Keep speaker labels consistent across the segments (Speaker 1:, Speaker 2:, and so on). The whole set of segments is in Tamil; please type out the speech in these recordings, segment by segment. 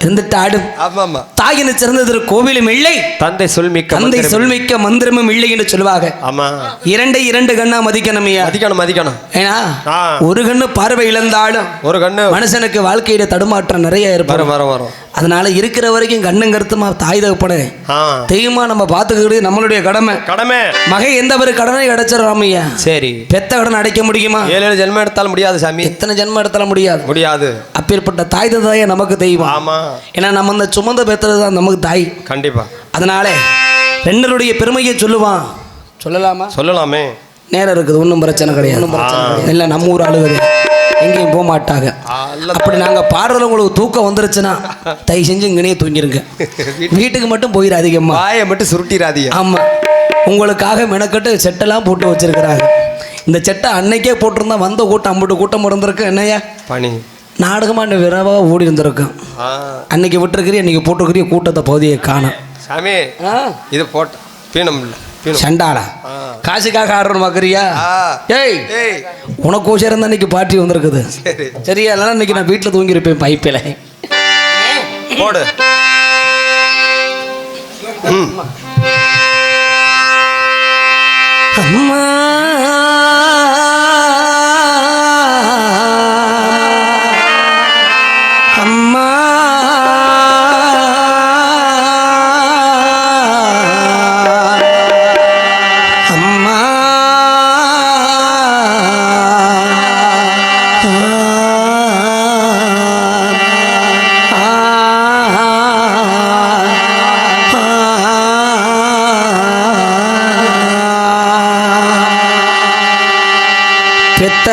Speaker 1: இருந்துட்டாடும்
Speaker 2: ஆமா ஆமா
Speaker 1: தாயின சிறந்தது கோவிலும் இல்லை.
Speaker 2: தந்தை சொல்மிக்க
Speaker 1: தந்தை. சொல்மிக்க மந்திரமும் இல்லை என்று சொல்லுவாங்க
Speaker 2: ஆமா.
Speaker 1: இரண்டை இரண்டு கண்ணா மதிக்கணும்
Speaker 2: மதிக்கணும் மதிக்கணும்.
Speaker 1: ஏன்னா. ஒரு கண்ணு பார்வை இழந்தாலும்
Speaker 2: ஒரு கண்ணு.
Speaker 1: மனுஷனுக்கு வாழ்க்கையில தடுமாற்றம் நிறைய ஏற்படும்.
Speaker 2: வரும் வரும்
Speaker 1: அதனால இருக்கிற வரைக்கும் கண்ணும் கருத்துமா தாய் தகப்பட
Speaker 2: ஆ.
Speaker 1: தெய்வமா நம்ம பார்த்துக்கிறது நம்மளுடைய கடமை.
Speaker 2: கடமை.
Speaker 1: மகை எந்த ஒரு கடனை அடைச்சிடறாம் ஐயா?
Speaker 2: சரி.
Speaker 1: பெத்த கடன் அடைக்க முடியுமா?
Speaker 2: ஏழு ஏழு ஜென்மம் எடுத்தாலும் முடியாது சாமி.
Speaker 1: எத்தனை ஜென்மம் எடுத்தால முடியாது.
Speaker 2: முடியாது.
Speaker 1: அப்பேற்பட்ட தாய் தாயே நமக்கு தெய்வம்.
Speaker 2: ஆமா.
Speaker 1: ஏன்னா நம்ம அந்த சுமந்த பெற்றது தான் நமக்கு தாய்.
Speaker 2: கண்டிப்பா.
Speaker 1: அதனால ரெண்டருடைய பெருமையை சொல்லுவான். சொல்லலாமா?
Speaker 2: சொல்லலாமே.
Speaker 1: நேரம் இருக்குது ஒன்றும் பிரச்சனை கிடையாது. இல்லை நம்ம ஊர் ஆளுவது எங்கேயும் போக மாட்டாங்க. அப்படி நாங்கள் பாடுறதுல உங்களுக்கு தூக்கம் வந்துருச்சுன்னா தயவு செஞ்சு இங்கனே தூங்கிருங்க. வீட்டுக்கு மட்டும் போயிடாதீங்கம்மா
Speaker 2: வாயை மட்டும் சுருட்டிடாதீங்க.
Speaker 1: ஆமாம் உங்களுக்காக மெனக்கட்டு செட்டெல்லாம் போட்டு வச்சிருக்கிறாங்க. இந்த செட்டை அன்னைக்கே போட்டிருந்தா வந்த கூட்டம் அம்பட்டு கூட்டம் இருந்திருக்கு என்னய்யா?
Speaker 2: பனி.
Speaker 1: நாடகமாக விரவாக ஓடி இருந்திருக்கும் அன்னைக்கு விட்டுருக்கிறீ அன்னைக்கு போட்டிருக்கிறிய கூட்டத்தை பகுதியை காணும்.
Speaker 2: சாமி இது போட்ட பீனம் இல்ல ஆ.
Speaker 1: காசுக்காக ஆடுறோம் பார்க்குறியா. ஏய் உனக்கு ஓசரம் தான் இன்னைக்கு பார்ட்டி வந்திருக்குது.
Speaker 2: சரி.
Speaker 1: சரியா? இல்லைன்னா இன்னைக்கு நான் வீட்டில் தூங்கியிருப்பேன் பைப்பில்.
Speaker 2: போடு.
Speaker 1: அம்மா.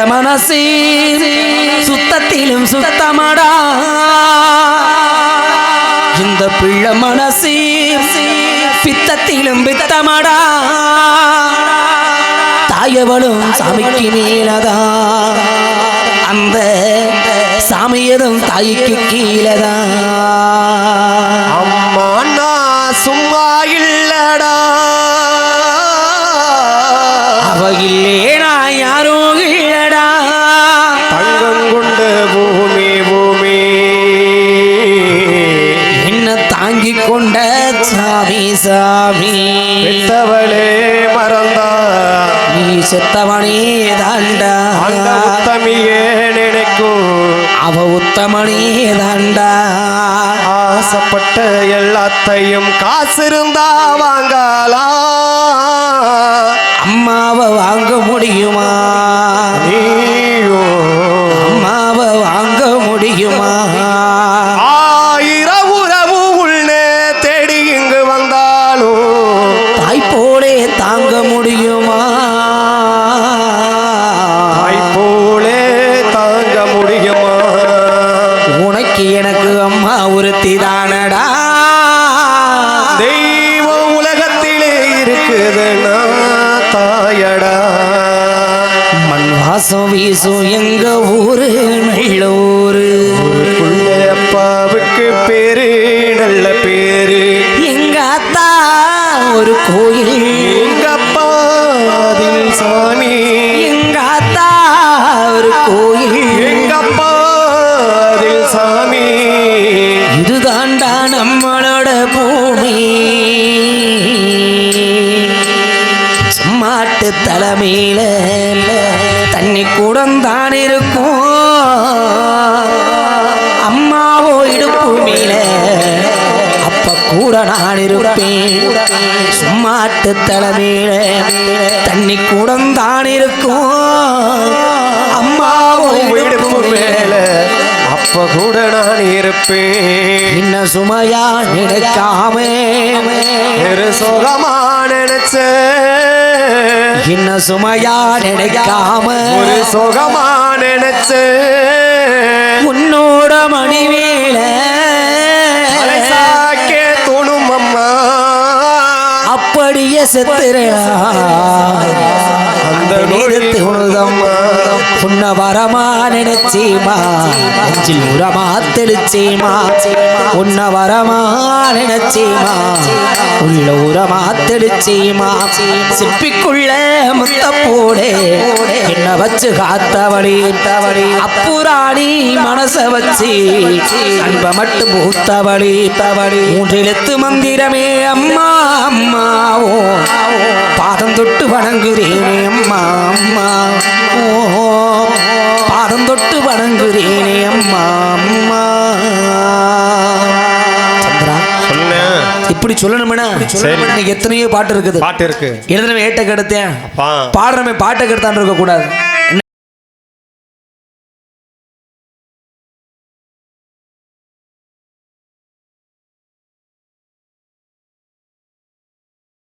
Speaker 1: மனசே சுத்தத்திலும் சுத்தமடா. இந்த பிள்ளை மனசே பித்தத்திலும் பித்தமடா. தாயவளும் சாமிக்கு மேலதா. அந்த சாமியதும் தாய்க்கு கீழதா.
Speaker 2: அம்மா நான் சும்மா இல்லடா.
Speaker 1: அவ இல்லே நான் யாரோ இல்லடா
Speaker 2: தங்கம் கொண்ட பூமி பூமி.
Speaker 1: என்ன தாங்கிக் கொண்ட சாமி சாமி.
Speaker 2: பெத்தவளே மறந்தா.
Speaker 1: நீ செத்தவனே தாண்டா.
Speaker 2: உத்தமியே நினைக்கும்.
Speaker 1: அவ உத்தமனே தாண்டா.
Speaker 2: ஆசைப்பட்ட எல்லாத்தையும் காசு இருந்தா வாங்கலாம்.
Speaker 1: அம்மாவை வாங்க முடியுமா? முடியுமா
Speaker 2: ஆயிரம் உறவு உள்ளே தேடி இங்கு வந்தாலும்
Speaker 1: தாய் போலே தாங்க முடியுமா?
Speaker 2: தாய் போலே தாங்க முடியுமா?
Speaker 1: உனக்கு எனக்கு அம்மா ஒருத்தி தானடா
Speaker 2: தெய்வம் உலகத்திலே இருக்குதுன்னா
Speaker 1: வாசம் வீசும் எங்க ஊரு? நல்லூரு
Speaker 2: அப்பாவுக்கு பேரு நல்ல பேரு.
Speaker 1: எங்க அத்தா ஒரு கோயில்.
Speaker 2: எங்க அப்பாதில் சாமி
Speaker 1: எங்க அத்தா ஒரு கோயில்.
Speaker 2: எங்க அப்பாதில் சாமி
Speaker 1: இதுதாண்டா நம்மளோட பூமி. மாட்டு தலைமையில தண்ணி கூடந்தான் இருக்கும். அம்மாவோ இடுப்பு மேல. அப்ப கூட நான் இருப்பேன். சும்மாட்டு தலைமையில தண்ணி கூடந்தான் இருக்கும். அம்மாவோ
Speaker 2: அப்ப கூட நான் இருப்பேன்.
Speaker 1: என்ன சுமையா நினைக்காம?
Speaker 2: சுகமா நினைச்ச
Speaker 1: என்ன சுமையா நினைக்காம?
Speaker 2: ஒரு சுகமா நினைச்ச
Speaker 1: உன்னோட மணிவேல.
Speaker 2: தோணும் அம்மா.
Speaker 1: அப்படியே செத்துறா.
Speaker 2: அந்த
Speaker 1: உழுதம்மா உன்ன வரமா நினைச்சேமா நெஞ்சில் உரமா தெளிச்சேமா உன்ன வரமா நினைச்சேமா. உள்ள உரமா தெளிச்சேமா சிப்பிக்குள்ள முத்த போடே என்ன வச்சு காத்தவழி தவழி அப்புராணி மனச வச்சு அன்ப மட்டும் பூத்தவழி தவழி மூன்றெழுத்து மந்திரமே அம்மா அம்மாவோ. பாதம் தொட்டு வணங்குறேனே அம்மா அம்மா. இப்படி சொல்லணும்னா எத்தனையோ பாட்டு இருக்குது.
Speaker 2: பாட்டு இருக்கு.
Speaker 1: எழுதுனவன் ஏட்ட கெடுத்தேன். பாடுறவன் பாட்டை கெடுத்தான் இருக்க கூடாது